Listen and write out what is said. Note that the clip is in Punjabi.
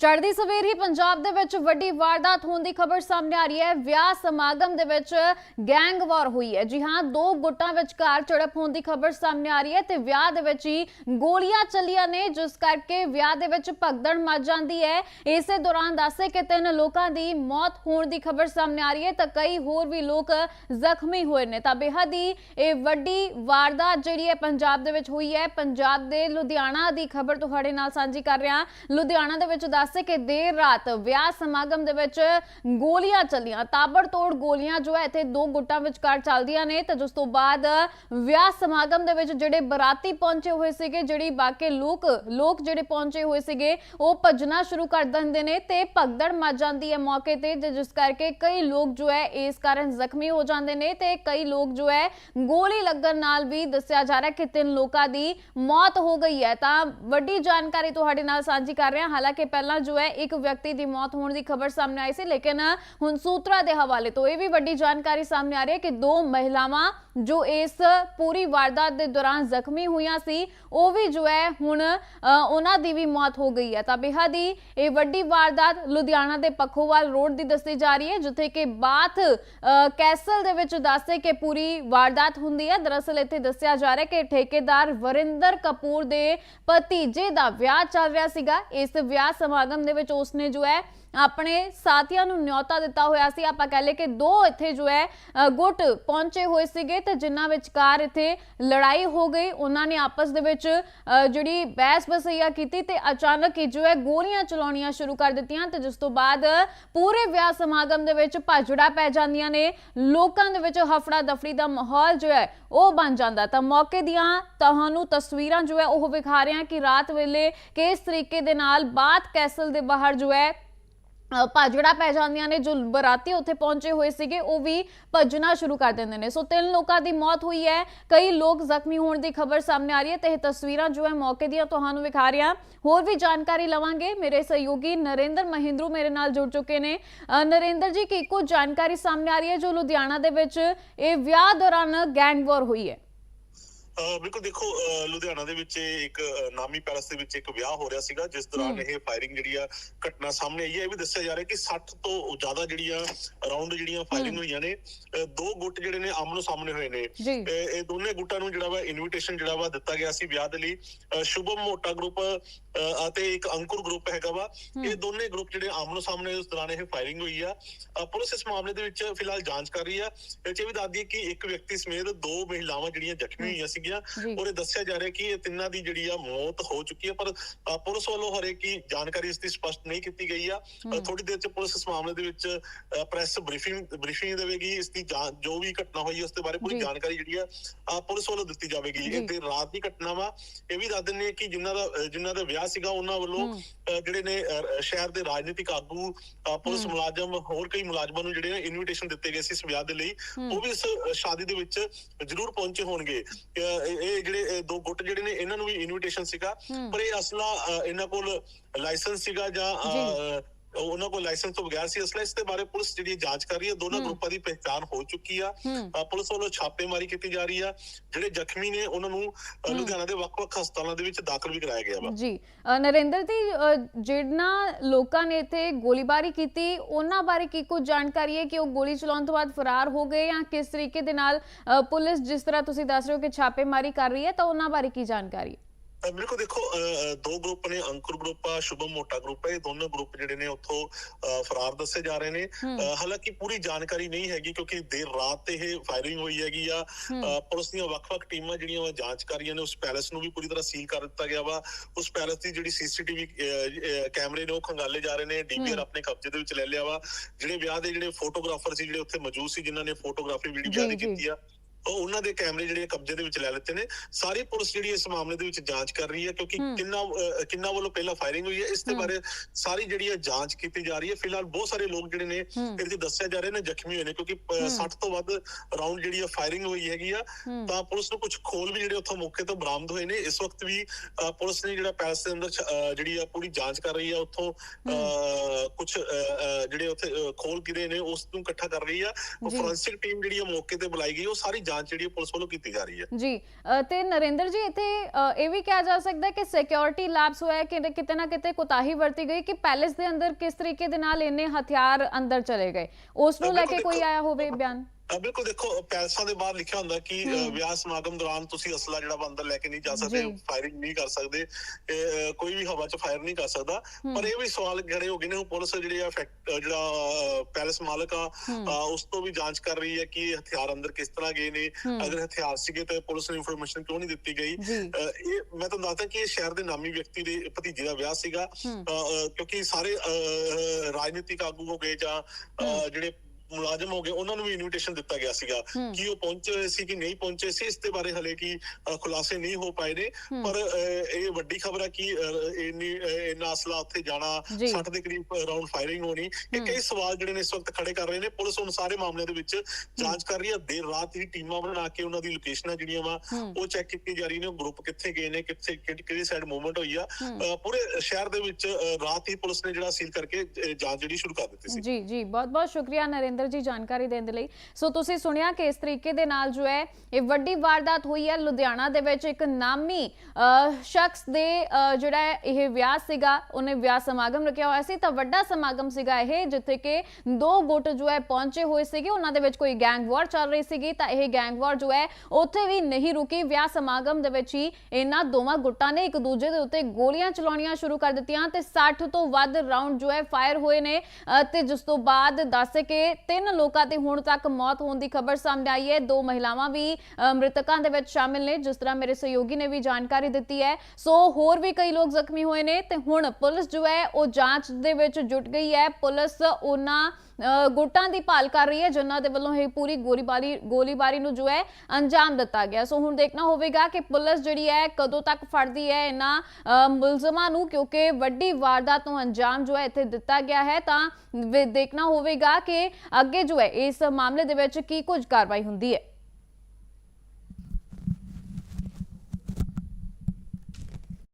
ਚੜ੍ਹਦੀ ਸਵੇਰ ਹੀ ਪੰਜਾਬ ਦੇ ਵਿੱਚ ਵੱਡੀ ਵਾਰਦਾਤ ਹੋਣ ਦੀ ਖਬਰ ਸਾਹਮਣੇ ਆ ਰਹੀ ਹੈ। ਵਿਆਹ ਸਮਾਗਮ ਦੇ ਵਿੱਚ ਗੈਂਗਵਾਰ ਹੋਈ ਹੈ। ਜੀ ਹਾਂ, ਦੋ ਗੁੱਟਾਂ ਵਿਚਕਾਰ ਝੜਪ ਹੋਣ ਦੀ ਖਬਰ ਸਾਹਮਣੇ ਆ ਰਹੀ ਹੈ ਤੇ ਵਿਆਹ ਦੇ ਵਿੱਚ ਹੀ ਗੋਲੀਆਂ ਚੱਲੀਆਂ ਨੇ, ਜਿਸ ਕਰਕੇ ਵਿਆਹ ਦੇ ਵਿੱਚ ਭਗਦੜ ਮਚ ਜਾਂਦੀ ਹੈ। ਇਸੇ ਦੌਰਾਨ ਦੱਸੇ ਕਿ ਤਿੰਨ ਲੋਕਾਂ ਦੀ ਮੌਤ ਹੋਣ ਦੀ ਖਬਰ ਸਾਹਮਣੇ ਆ ਰਹੀ ਹੈ ਤਾਂ ਕਈ ਹੋਰ ਵੀ ਲੋਕ ਜ਼ਖਮੀ ਹੋਏ ਨੇ। ਤਾਂ ਬੇਹੱਦ ਹੀ ਇਹ ਵੱਡੀ ਵਾਰਦਾਤ ਜਿਹੜੀ ਹੈ ਪੰਜਾਬ ਦੇ ਵਿੱਚ ਹੋਈ ਹੈ। ਪੰਜਾਬ ਦੇ ਲੁਧਿਆਣਾ ਦੀ ਖਬਰ ਤੁਹਾਡੇ ਨਾਲ ਸਾਂਝੀ ਕਰ ਰਿਹਾ। ਲੁਧਿਆਣਾ ਦੇ ਵਿੱਚ ਦੱਸ ਕਿ ਦੇਰ ਰਾਤ ਵਿਆਹ ਸਮਾਗਮ ਦੇ ਵਿੱਚ ਗੋਲੀਆਂ ਚੱਲੀਆਂ। ਤਾਬੜਤੋੜ ਗੋਲੀਆਂ ਜੋ ਹੈ ਇੱਥੇ ਦੋ ਗੁੱਟਾਂ ਵਿਚਕਾਰ ਚੱਲਦੀਆਂ ਨੇ ਤੇ ਜਿਸ ਤੋਂ ਬਾਅਦ ਵਿਆਹ ਸਮਾਗਮ ਦੇ ਵਿੱਚ ਜਿਹੜੇ ਬਰਾਤੀ ਪਹੁੰਚੇ ਹੋਏ ਸੀਗੇ, ਜਿਹੜੀ ਬਾਕੀ ਲੋਕ ਲੋਕ ਜਿਹੜੇ ਪਹੁੰਚੇ ਹੋਏ ਸੀਗੇ, ਉਹ ਭੱਜਣਾ ਸ਼ੁਰੂ ਕਰ ਦਿੰਦੇ ਨੇ ਤੇ ਭਗਦੜ ਮਚ ਜਾਂਦੀ ਹੈ ਮੌਕੇ ਤੇ ਤੇ ਜਿਸ ਕਰਕੇ ਕਈ ਲੋਕ ਜੋ ਹੈ ਇਸ ਕਾਰਨ ਜ਼ਖਮੀ ਹੋ ਜਾਂਦੇ ਨੇ ਤੇ ਕਈ ਲੋਕ ਜੋ ਹੈ ਗੋਲੀ ਲੱਗਣ ਨਾਲ ਵੀ ਦੱਸਿਆ ਜਾ ਰਿਹਾ ਕਿ ਤਿੰਨ ਲੋਕਾਂ ਦੀ ਮੌਤ ਹੋ ਗਈ ਹੈ। ਤਾਂ ਵੱਡੀ ਜਾਣਕਾਰੀ ਤੁਹਾਡੇ ਨਾਲ ਸਾਂਝੀ ਕਰ ਰਹੇ। ਹਾਂ ਹਾਲਾਂਕਿ ਪਹਿਲਾਂ ਜੋ ਹੈ, ਇੱਕ ਵਿਅਕਤੀ ਦੀ ਮੌਤ ਹੋਣ ਦੀ ਖਬਰ ਸਾਹਮਣੇ ਆਈ ਸੀ, ਲੇਕਿਨ ਹੁਣ ਸੂਤਰਾਂ ਦੇ ਹਵਾਲੇ ਤੋਂ ਇਹ ਵੀ ਵੱਡੀ ਜਾਣਕਾਰੀ ਸਾਹਮਣੇ ਆ ਰਹੀ ਹੈ ਕਿ ਦੋ ਮਹਿਲਾਵਾਂ ਜੋ ਇਸ ਪੂਰੀ ਵਾਰਦਾਤ ਦੇ ਦੌਰਾਨ ਜ਼ਖਮੀ ਹੋਈਆਂ ਸੀ, ਉਹ ਵੀ ਜੋ ਹੈ, ਹੁਣ ਉਹਨਾਂ ਦੀ ਵੀ ਮੌਤ ਹੋ ਗਈ ਹੈ। ਤਾਂ ਬੇਹੱਦ ਹੀ ਇਹ ਵੱਡੀ ਵਾਰਦਾਤ ਲੁਧਿਆਣਾ ਦੇ ਪੱਖੋਵਾਲ ਰੋਡ ਦੀ ਦੱਸੀ ਜਾ ਰਹੀ ਹੈ, ਜਿੱਥੇ ਕਿ ਬਾਥ ਕੈਸਲ ਦੇ ਵਿੱਚ ਦੱਸੇ ਕਿ ਪੂਰੀ ਵਾਰਦਾਤ ਹੁੰਦੀ ਹੈ। ਦਰਅਸਲ ਇੱਥੇ ਦੱਸਿਆ ਜਾ ਰਿਹਾ ਕਿ ਠੇਕੇਦਾਰ ਵਰਿੰਦਰ ਕਪੂਰ ਦੇ ਭਤੀਜੇ ਦਾ ਵਿਆਹ ਚੱਲ ਰਿਹਾ ਸੀਗਾ। ਇਸ ਵਿਆਹ ਸਮਾਗਮ ਦੇ ਵਿੱਚ ਉਸਨੇ ਜੋ ਹੈ ਆਪਣੇ ਸਾਥੀਆਂ ਨੂੰ ਨਿਯੋਤਾ ਦਿੱਤਾ ਹੋਇਆ ਸੀ। ਆਪਾਂ ਕਹਿ ਲਏ ਕਿ ਦੋ ਇੱਥੇ ਜੋ ਹੈ ਅ, ਗੁੱਟ ਪਹੁੰਚੇ ਹੋਏ ਸੀਗੇ ਤੇ ਜਿਨ੍ਹਾਂ ਵਿਚਕਾਰ ਇੱਥੇ ਲੜਾਈ ਹੋ ਗਈ। ਉਹਨਾਂ ਨੇ ਆਪਸ ਦੇ ਵਿੱਚ ਜਿਹੜੀ ਬਹਿਸ ਬਸਈਆ ਕੀਤੀ ਤੇ ਅਚਾਨਕ ਹੀ ਜੋ ਹੈ ਗੋਲੀਆਂ ਚਲਾਉਣੀਆਂ ਸ਼ੁਰੂ ਕਰ ਦਿੱਤੀਆਂ ਤੇ ਜਿਸ ਤੋਂ ਬਾਅਦ ਪੂਰੇ ਵਿਆਹ ਸਮਾਗਮ ਦੇ ਵਿੱਚ ਭਾਜੜਾ ਪੈ ਜਾਂਦੀਆਂ ਨੇ। ਲੋਕਾਂ ਦੇ ਵਿੱਚ ਹਫੜਾ ਦਫੜੀ ਦਾ ਮਾਹੌਲ ਜੋ ਹੈ ਉਹ ਬਣ ਜਾਂਦਾ। ਤਾਂ ਮੌਕੇ ਦੀਆਂ ਤੁਹਾਨੂੰ ਤਸਵੀਰਾਂ ਜੋ ਹੈ ਉਹ ਵਿਖਾ ਰਹੇ ਹਾਂ ਕਿ ਰਾਤ ਵੇਲੇ ਕਿਸ ਤਰੀਕੇ ਦੇ ਨਾਲ ਬਾਤ ਕੈਸਲ ਦੇ ਬਾਹਰ ਜੋ ਹੈ ਭਾਜੜਾ ਪੈ ਜਾਂਦੀਆਂ ਨੇ, ਜੋ ਬਰਾਤੀ ਉੱਥੇ ਪਹੁੰਚੇ ਹੋਏ ਸੀਗੇ, ਉਹ ਵੀ ਭੱਜਣਾ ਸ਼ੁਰੂ ਕਰ ਦਿੰਦੇ ਨੇ। ਸੋ ਤਿੰਨ ਲੋਕਾਂ ਦੀ ਮੌਤ ਹੋਈ ਹੈ। ਕਈ ਲੋਕ ਜ਼ਖਮੀ ਹੋਣ ਦੀ ਖਬਰ ਸਾਹਮਣੇ ਆ ਰਹੀ ਹੈ ਤੇ ਇਹ ਤਸਵੀਰਾਂ ਜੋ ਹੈ ਮੌਕੇ ਦੀਆਂ ਤੁਹਾਨੂੰ ਵਿਖਾ ਰਿਹਾ ਹੋਰ ਵੀ ਜਾਣਕਾਰੀ ਲਵਾਂਗੇ। ਮੇਰੇ ਸਹਿਯੋਗੀ ਨਰਿੰਦਰ ਮਹਿੰਦਰੂ ਮੇਰੇ ਨਾਲ ਜੁੜ ਚੁੱਕੇ ਨੇ। ਨਰਿੰਦਰ ਜੀ ਕੀ ਕੁਝ ਜਾਣਕਾਰੀ ਸਾਹਮਣੇ ਆ ਰਹੀ ਹੈ, ਜੋ ਲੁਧਿਆਣਾ ਦੇ ਵਿੱਚ ਇਹ ਵਿਆਹ ਦੌਰਾਨ ਗੈਂਗ ਵਾਰ ਹੋਈ ਹੈ। ਬਿਲਕੁਲ ਦੇਖੋ ਲੁਧਿਆਣਾ ਦੇ ਵਿੱਚ ਇੱਕ ਨਾਮੀ ਪੈਲਸ ਦੇ ਵਿੱਚ ਇੱਕ ਵਿਆਹ ਹੋ ਰਿਹਾ ਸੀਗਾ ਜਿਸ ਦੌਰਾਨ। ਇਹ ਫਾਇਰਿੰਗ ਜਿਹੜੀ ਆ ਘਟਨਾ ਸਾਹਮਣੇ ਆਈ ਹੈ ਇਹ ਵੀ ਦੱਸਿਆ ਜਾ ਰਿਹਾ ਕਿ 60 ਤੋਂ ਜ਼ਿਆਦਾ ਜਿਹੜੀਆਂ ਰਾਉਂਡ ਜਿਹੜੀਆਂ ਫਾਇਰਿੰਗ। ਹੋਈਆਂ ਨੇ ਦੋ ਗੁੱਟ ਜਿਹੜੇ ਨੇ ਆਮਨੋ ਸਾਹਮਣੇ ਹੋਏ ਨੇ ਇਹ ਦੋਨੇ ਗੁੱਟਾਂ ਨੂੰ ਜਿਹੜਾ ਵਾ ਇਨਵੀਟੇਸ਼ਨ ਜਿਹੜਾ ਵਾ ਦਿੱਤਾ ਗਿਆ ਸੀ ਵਿਆਹ ਦੇ ਲਈ ਸ਼ੁਭਮ ਮੋਟਾ ਗਰੁੱਪ ਅਤੇ ਇੱਕ ਅੰਕੁਰ ਗਰੁੱਪ ਹੈਗਾ ਵਾ। ਇਹ ਦੋਨੇ ਗਰੁੱਪ ਜਿਹੜੇ ਆਮਨੋ ਸਾਹਮਣੇ ਉਸ ਦੌਰਾਨ ਇਹ ਫਾਇਰਿੰਗ ਹੋਈ ਆ। ਪੁਲਿਸ ਇਸ ਮਾਮਲੇ ਦੇ ਵਿੱਚ ਫਿਲਹਾਲ ਜਾਂਚ ਕਰ ਰਹੀ ਆ। ਇਹ 'ਚ ਵੀ ਦੱਸਦੀ ਕਿ ਇੱਕ ਵਿਅਕਤੀ ਸਮੇਤ ਦੋ ਮਹਿਲਾਵਾਂ ਜਿਹੜੀਆਂ ਜ਼ਖਮੀ ਹੋਈਆਂ ਸੀਗੀਆਂ ਔਰ ਇਹ ਦੱਸਿਆ ਜਾ ਰਿਹਾ ਕਿ ਇਹ ਤਿੰਨਾਂ ਦੀ ਜਿਹੜੀ ਆ ਮੌਤ ਹੋ ਚੁੱਕੀ ਹੈ ਪਰ ਪੁਲਿਸ ਵੱਲੋਂ ਹਰੇਕ ਕੀ ਜਾਣਕਾਰੀ ਇਸ ਦੀ ਸਪਸ਼ਟ ਨਹੀਂ ਕੀਤੀ ਗਈ ਆ। ਥੋੜੀ ਦੇਰ ਚ ਪੁਲਿਸ ਇਸ ਮਾਮਲੇ ਦੇ ਵਿੱਚ ਪ੍ਰੈਸ ਬਰੀਫਿੰਗ ਬਰੀਫਿੰਗ ਦੇਵੇਗੀ। ਇਸ ਦੀ ਜੋ ਵੀ ਘਟਨਾ ਹੋਈ ਉਸ ਦੇ ਬਾਰੇ ਪੂਰੀ। ਜਾਣਕਾਰੀ ਜਿਹੜੀ ਆ ਪੁਲਿਸ ਵੱਲੋਂ ਦਿੱਤੀ ਜਾਵੇਗੀ। ਇਹ ਤੇ ਰਾਤ ਦੀ ਘਟਨਾ ਵਾ। ਇਹ ਵੀ ਦੱਸ ਦਿੰਦੇ ਹਾਂ ਕਿ ਜਿਨ੍ਹਾਂ ਦਾ ਜਿਨ੍ਹਾਂ ਦਾ ਵਿਆਹ ਸੀਗਾ ਉਹਨਾਂ ਵੱਲੋਂ ਜਿਹੜੇ ਨੇ ਸ਼ਹਿਰ ਦੇ ਰਾਜਨੀਤਿਕ ਆਗੂ ਪੁਲਿਸ। ਮੁਲਾਜ਼ਮ ਹੋਰ ਕਈ ਮੁਲਾਜ਼ਮਾਂ ਨੂੰ ਜਿਹੜੇ ਨੇ ਇਨਵੀਟੇਸ਼ਨ ਦਿੱਤੇ ਗਏ ਸੀ ਇਸ ਵਿਆਹ ਦੇ ਲਈ। ਉਹ ਵੀ ਇਸ ਸ਼ਾਦੀ ਦੇ ਵਿੱਚ ਜ਼ਰੂਰ ਪਹੁੰਚੇ ਹੋਣਗੇ ਇਹ ਜਿਹੜੇ ਦੋ ਗੁੱਟ ਜਿਹੜੇ ਨੇ ਇਹਨਾਂ ਨੂੰ ਵੀ ਇਨਵੀਟੇਸ਼ਨ ਸੀਗਾ। ਪਰ ਇਹ ਅਸਲਾ ਇਹਨਾਂ ਕੋਲ ਲਾਇਸੈਂਸ ਸੀਗਾ ਜਾਂ ਉਹਨਾਂ ਕੋਲ ਲਾਇਸੈਂਸ ਤੋਂ ਬਗੈਰ ਸੀ ਅਸਲਾ ਇਸ ਦੇ ਬਾਰੇ ਪੁਲਿਸ ਜਿਹੜੀ ਜਾਂਚ ਕਰ ਰਹੀ ਹੈ ਦੋਨਾਂ। ਗਰੁੱਪਾਂ ਦੀ ਪਹਿਚਾਣ ਹੋ ਚੁੱਕੀ ਆ ਪੁਲਿਸ ਵੱਲੋਂ ਛਾਪੇਮਾਰੀ ਕੀਤੀ ਜਾ ਰਹੀ ਆ ਜਿਹੜੇ ਜ਼ਖਮੀ ਨੇ ਉਹਨਾਂ ਨੂੰ। ਲੁਧਿਆਣਾ ਦੇ ਵੱਖ-ਵੱਖ ਹਸਪਤਾਲਾਂ ਦੇ ਵਿੱਚ ਦਾਖਲ ਵੀ ਕਰਾਇਆ ਗਿਆ ਵਾ ਜੀ ਨਰਿੰਦਰ ਜੀ ਅ, ਜਿਹਨਾਂ ਲੋਕਾਂ ਨੇ ਇੱਥੇ ਗੋਲੀਬਾਰੀ ਕੀਤੀ ਉਹਨਾਂ ਬਾਰੇ ਕੀ ਕੁਝ ਜਾਣਕਾਰੀ ਹੈ ਕਿ ਉਹ ਗੋਲੀ ਚਲਾਉਣ ਤੋਂ ਬਾਅਦ ਫਰਾਰ ਹੋ ਗਏ ਜਾਂ ਕਿਸ ਤਰੀਕੇ ਦੇ ਨਾਲ ਪੁਲਿਸ ਜਿਸ ਤਰ੍ਹਾਂ ਤੁਸੀਂ ਦੱਸ ਰਹੇ ਹੋ ਕਿ ਛਾਪੇਮਾਰੀ ਕਰ ਰਹੀ ਹੈ ਤਾਂ ਉਹਨਾਂ ਬਾਰੇ ਕੀ ਜਾਣਕਾਰੀ ਹੈ ਅ, ਮੇਰੇ ਕੋਲ ਦੇਖੋ ਦੋ ਗਰੁੱਪ ਨੇ ਅੰਕੁਰ ਗਰੁੱਪ ਆ ਸ਼ੁਭਮ ਮੋਟਾ ਗਰੁੱਪ ਹੈ ਇਹ ਦੋਨੋਂ ਗਰੁੱਪ ਜਿਹੜੇ ਨੇ ਉੱਥੋਂ ਫਰਾਰ ਦੱਸੇ ਜਾ ਰਹੇ ਨੇ। ਹਾਲਾਂਕਿ ਪੂਰੀ ਜਾਣਕਾਰੀ ਨਹੀਂ ਹੈਗੀ ਕਿਉਂਕਿ ਦੇਰ ਰਾਤ ਤੇ ਇਹ ਫਾਇਰਿੰਗ ਹੋਈ ਹੈਗੀ ਆ। ਪੁਲਿਸ ਦੀਆਂ ਵੱਖ-ਵੱਖ ਟੀਮਾਂ ਜਿਹੜੀਆਂ ਵਾ ਜਾਂਚ ਕਰ ਰਹੀਆਂ ਨੇ ਉਸ ਪੈਲਸ ਨੂੰ ਵੀ ਪੂਰੀ ਤਰ੍ਹਾਂ ਸੀਲ ਕਰ ਦਿੱਤਾ ਗਿਆ ਵਾ। ਉਸ ਪੈਲਸ ਦੀ ਜਿਹੜੀ ਸੀਸੀਟੀਵੀ ਕੈਮਰੇ ਨੇ ਉਹ ਖੰਗਾਲੇ ਜਾ ਰਹੇ ਨੇ। ਡੀਵੀਆਰ ਹੂੰ। ਆਪਣੇ ਕਬਜ਼ੇ ਦੇ ਵਿੱਚ ਲੈ ਲਿਆ ਵਾ। ਜਿਹੜੇ ਵਿਆਹ ਦੇ ਜਿਹੜੇ ਫੋਟੋਗ੍ਰਾਫਰ ਸੀ ਜਿਹੜੇ ਉੱਥੇ ਮੌਜੂਦ ਸੀ ਜਿਨ੍ਹਾਂ ਨੇ ਫੋਟੋਗ੍ਰਾਫੀ ਵੀਡੀਓ ਜਾਰੀ। ਕੀਤੀ ਆ। ਉਹ ਉਹਨਾਂ ਦੇ ਕੈਮਰੇ ਜਿਹੜੇ ਕਬਜ਼ੇ ਦੇ ਵਿੱਚ ਲੈ ਲਿੱਤੇ ਨੇ ਸਾਰੀ ਪੁਲਿਸ ਜਿਹੜੀ ਇਸ ਮਾਮਲੇ ਦੇ ਵਿੱਚ ਜਾਂਚ ਕਰ ਰਹੀ ਹੈ ਕਿਉਂਕਿ। ਕਿੰਨਾ ਕਿੰਨਾ ਵੱਲੋਂ ਪਹਿਲਾਂ ਫਾਇਰਿੰਗ ਹੋਈ ਹੈ ਇਸ ਦੇ। ਬਾਰੇ ਸਾਰੀ ਜਿਹੜੀ ਹੈ ਜਾਂਚ ਕੀਤੀ ਜਾ ਰਹੀ ਹੈ ਫਿਲਹਾਲ ਬਹੁਤ ਸਾਰੇ ਲੋਕ ਜਿਹੜੇ ਨੇ ਇਹਦੇ ਦੱਸਿਆ ਜਾ ਰਿਹਾ ਨੇ ਜ਼ਖਮੀ ਹੋਏ ਨੇ ਕਿਉਂਕਿ ਅਹ, ਹੂੰ। 60 ਤੋਂ ਵੱਧ ਰਾਉਂਡ ਜਿਹੜੀ ਹੈ ਫਾਇਰਿੰਗ ਹੋਈ ਹੈਗੀ ਆ ਤਾਂ ਪੁਲਿਸ ਨੂੰ ਕੁਝ ਖੋਲ ਵੀ ਜਿਹੜੇ ਉੱਥੋਂ ਮੌਕੇ ਤੋਂ ਬਰਾਮਦ ਹੋਏ ਨੇ ਇਸ ਵਕਤ ਵੀ ਪੁਲਿਸ ਨੇ ਜਿਹੜਾ ਪੈਲਸ ਦੇ ਅੰਦਰ ਜਿਹੜੀ ਆ ਪੂਰੀ ਜਾਂਚ ਕਰ ਰਹੀ ਆ ਉੱਥੋਂ ਕੁਝ ਜਿਹੜੇ ਉੱਥੇ ਖੋਲ ਗਿਰੇ ਨੇ ਉਸ ਨੂੰ ਇਕੱਠਾ ਕਰ ਰਹੀ ਆ। ਫੋਰੈਂਸਿਕ ਟੀਮ ਜਿਹੜੀ ਆ ਮੌਕੇ ਤੇ ਬੁਲਾਈ ਗਈ ਉਹ ਸਾਰੀ ਜਾਂਚ ਜਿਹੜੀ ਪੁਲਿਸ ਵੱਲੋਂ ਕੀਤੀ ਜਾ ਰਹੀ ਹੈ। ਜੀ ਤੇ ਨਰਿੰਦਰ ਜੀ ਇੱਥੇ ਇਹ ਵੀ ਕਿਹਾ ਜਾ ਸਕਦਾ ਕਿ ਸਿਕਿਉਰਿਟੀ ਲੈਪਸ ਹੋਇਆ ਕਿ ਕਿਤੇ ਨਾ ਕਿਤੇ ਕੁਤਾਹੀ ਵਰਤੀ ਗਈ ਕਿ ਪੈਲੇਸ ਦੇ ਅੰਦਰ ਕਿਸ ਤਰੀਕੇ ਦੇ ਨਾਲ ਇੰਨੇ ਹਥਿਆਰ ਅੰਦਰ ਚਲੇ ਗਏ। ਉਸ ਨੂੰ ਲੈ ਕੇ ਕੋਈ ਆਇਆ ਹੋਵੇ ਬਿਆਨ? ਅਹ ਬਿਲਕੁਲ ਦੇਖੋ ਪੈਲਸਾਂ ਦੇ ਬਾਹਰ ਲਿਖਿਆ ਹੁੰਦਾ ਕਿ ਵਿਆਹ ਸਮਾਗਮ ਦੌਰਾਨ ਤੁਸੀਂ ਅਸਲਾ ਜਿਹੜਾ ਅੰਦਰ ਲੈ ਕੇ ਨਹੀਂ ਜਾ ਸਕਦੇ। ਫਾਇਰਿੰਗ ਨਹੀਂ ਕਰ ਸਕਦੇ ਕੋਈ ਵੀ ਹਵਾ 'ਚ ਫਾਇਰ ਨਹੀਂ ਕਰ ਸਕਦਾ। ਪਰ ਇਹ ਵੀ ਸਵਾਲ ਖੜੇ ਹੋ ਗਏ ਨੇ ਹੁਣ ਪੁਲਿਸ ਜਿਹੜੀ ਆ ਜਿਹੜਾ ਪੈਲਸ ਮਾਲਕ ਆ ਉਸ ਤੋਂ ਵੀ ਜਾਂਚ ਕਰ ਰਹੀ ਹੈ ਕਿ ਹਥਿਆਰ ਅੰਦਰ ਕਿਸ ਤਰ੍ਹਾਂ ਗਏ ਨੇ। ਅਗਰ ਹਥਿਆਰ ਸੀਗੇ ਤਾਂ ਪੁਲਿਸ ਨੂੰ ਇਨਫੋਰਮੇਸ਼ਨ ਕਿਉਂ ਨਹੀਂ ਦਿੱਤੀ ਗਈ? ਇਹ ਮੈਂ ਤੁਹਾਨੂੰ ਦੱਸਦਾ ਕਿ ਇਹ ਸ਼ਹਿਰ ਦੇ ਨਾਮੀ ਵਿਅਕਤੀ ਦੇ ਭਤੀਜੇ ਦਾ ਵਿਆਹ ਸੀਗਾ। ਕਿਉਂਕਿ ਸਾਰੇ ਰਾਜਨੀਤਿਕ ਆਗੂ ਹੋ ਗਏ ਜਾਂ ਜਿਹੜੇ ਮੁਲਾਜ਼ਮ ਹੋ ਗਏ ਉਹਨਾਂ ਨੂੰ ਵੀ ਇਨਵੀਟੇਸ਼ਨ ਦਿੱਤਾ ਗਿਆ ਸੀਗਾ ਕਿ ਉਹ ਪਹੁੰਚੇ ਹੋਏ ਸੀ ਕਿ ਨਹੀਂ ਪਹੁੰਚੇ ਸੀ ਇਸ ਦੇ ਬਾਰੇ ਹਲੇ ਕੀ ਖੁਲਾਸੇ ਨਹੀਂ ਹੋ ਪਾਏ ਨੇ। ਪਰ ਇਹ ਵੱਡੀ ਖਬਰ ਹੈ ਕਿ ਇੰਨੀ ਇੰਨਾ ਅਸਲਾ ਉੱਥੇ ਜਾਣਾ ਜੀ। 60 ਦੇ ਕਰੀਬ ਰਾਉਂਡ ਫਾਇਰਿੰਗ ਹੋਣੀ। ਇਹ ਕਈ ਸਵਾਲ ਜਿਹੜੇ ਨੇ ਇਸ ਵਕਤ ਖੜੇ ਕਰ ਰਹੇ ਨੇ। ਪੁਲਿਸ ਹੁਣ ਸਾਰੇ ਮਾਮਲੇ ਦੇ ਵਿੱਚ ਜਾਂਚ ਕਰ ਰਹੀ ਹੈ ਦੇਰ ਰਾਤ ਹੀ ਟੀਮਾਂ ਬਣਾ ਕੇ ਉਹਨਾਂ ਦੀ ਲੋਕੇਸ਼ਨਾਂ ਜਿਹੜੀਆਂ ਵਾ ਉਹ ਚੈੱਕ ਕੀਤੀ ਜਾ ਰਹੀ ਨੇ। ਗਰੁੱਪ ਕਿੱਥੇ ਗਏ ਨੇ ਕਿੱਥੇ ਕਿਹੜੀ ਸਾਈਡ ਮੂਵਮੈਂਟ ਹੋਈ ਆ। ਪੂਰੇ ਸ਼ਹਿਰ ਦੇ ਵਿੱਚ ਰਾਤ ਹੀ ਪੁਲਿਸ ਨੇ ਜਿਹੜਾ ਸੀਲ ਕਰਕੇ ਜਾਂਚ ਜਿਹੜੀ ਸ਼ੁਰੂ ਕਰ ਦਿੱਤੀ ਸੀ। ਜੀ ਜੀ। ਬਹੁਤ ਬਹੁਤ ਸ਼ੁਕਰੀਆ ਨਰਿੰਦਰ ਜੀ ਜਾਣਕਾਰੀ ਦੇਣ ਦੇ ਲਈ। ਸੋ ਤੁਸੀਂ ਸੁਣਿਆ ਕਿ ਇਸ ਤਰੀਕੇ ਦੇ ਨਾਲ ਜੋ ਹੈ, ਇਹ ਵੱਡੀ ਵਾਰਦਾਤ ਹੋਈ ਹੈ। ਲੁਧਿਆਣਾ ਦੇ ਵਿੱਚ ਇੱਕ ਨਾਮੀ ਸ਼ਖਸ ਦੇ ਜਿਹੜਾ ਇਹ ਵਿਆਹ ਸੀਗਾ। ਉਹਨੇ ਵਿਆਹ ਸਮਾਗਮ ਰੱਖਿਆ ਹੋਇਆ ਸੀ। ਤਾਂ ਵੱਡਾ ਸਮਾਗਮ ਸੀਗਾ ਇਹ, ਜਿੱਥੇ ਕਿ ਦੋ ਗੁੱਟ ਜੋ ਹੈ, ਪਹੁੰਚੇ ਹੋਏ ਸੀਗੇ। ਉਹਨਾਂ ਦੇ ਵਿੱਚ ਕੋਈ ਗੈਂਗ ਵਾਰ ਚੱਲ ਰਹੀ ਸੀਗੀ। ਤਾਂ ਇਹ ਗੈਂਗ ਵਾਰ ਜੋ ਹੈ, ਉੱਥੇ ਵੀ ਨਹੀਂ ਰੁਕੀ। ਵਿਆਹ ਸਮਾਗਮ ਦੇ ਵਿੱਚ ਹੀ ਇਹਨਾਂ ਦੋਵਾਂ ਗੁੱਟਾਂ ਨੇ ਇੱਕ ਦੂਜੇ ਦੇ ਉੱਤੇ ਗੋਲੀਆਂ ਚਲਾਉਣੀਆਂ ਸ਼ੁਰੂ ਕਰ ਦਿੱਤੀਆਂ ਤੇ 60 ਤੋਂ ਵੱਧ ਰਾਉਂਡ ਜੋ ਹੈ ਫਾਇਰ ਹੋਏ ਨੇ। ਤੇ ਜਿਸ ਤੋਂ ਬਾਅਦ ਦੱਸ ਕੇ ਤਿੰਨ ਲੋਕਾਂ ਦੀ ਹੁਣ ਤੱਕ ਮੌਤ ਹੋਣ ਦੀ ਖਬਰ ਸਾਹਮਣੇ ਆਈ ਹੈ। ਦੋ ਮਹਿਲਾਵਾਂ ਵੀ ਅ, ਮ੍ਰਿਤਕਾਂ ਦੇ ਵਿੱਚ ਸ਼ਾਮਿਲ ਨੇ ਜਿਸ ਤਰ੍ਹਾਂ ਮੇਰੇ ਸਹਿਯੋਗੀ ਨੇ ਵੀ ਜਾਣਕਾਰੀ ਦਿੱਤੀ ਹੈ। ਸੋ ਹੋਰ ਵੀ ਕਈ ਲੋਕ ਜ਼ਖਮੀ ਹੋਏ ਨੇ ਤੇ ਹੁਣ ਪੁਲਿਸ ਜੋ ਹੈ ਉਹ ਜਾਂਚ ਦੇ ਵਿੱਚ ਜੁਟ ਗਈ ਹੈ। ਪੁਲਿਸ ਉਹਨਾਂ ਗੁੱਟਾਂ ਦੀ ਭਾਲ ਕਰ ਰਹੀ ਹੈ ਜਿਨ੍ਹਾਂ ਦੇ ਵੱਲੋਂ ਇਹ ਪੂਰੀ ਗੋਲੀਬਾਰੀ ਗੋਲੀਬਾਰੀ ਨੂੰ ਜੋ ਹੈ ਅੰਜਾਮ ਦਿੱਤਾ ਗਿਆ। ਸੋ ਹੁਣ ਦੇਖਣਾ ਹੋਵੇਗਾ ਕਿ ਪੁਲਿਸ ਜਿਹੜੀ ਹੈ ਕਦੋਂ ਤੱਕ ਫੜਦੀ ਹੈ ਇਹਨਾਂ ਅ, ਮੁਲਜ਼ਮਾਂ ਨੂੰ ਕਿਉਂਕਿ ਵੱਡੀ ਵਾਰਦਾਤ ਨੂੰ ਅੰਜਾਮ ਜੋ ਹੈ ਇੱਥੇ ਦਿੱਤਾ ਗਿਆ ਹੈ। ਤਾਂ ਦੇਖਣਾ ਹੋਵੇਗਾ ਕਿ ਅੱਗੇ ਜੋ ਹੈ ਇਸ ਮਾਮਲੇ ਦੇ ਵਿੱਚ ਕੀ ਕੁਝ ਕਾਰਵਾਈ ਹੁੰਦੀ ਹੈ।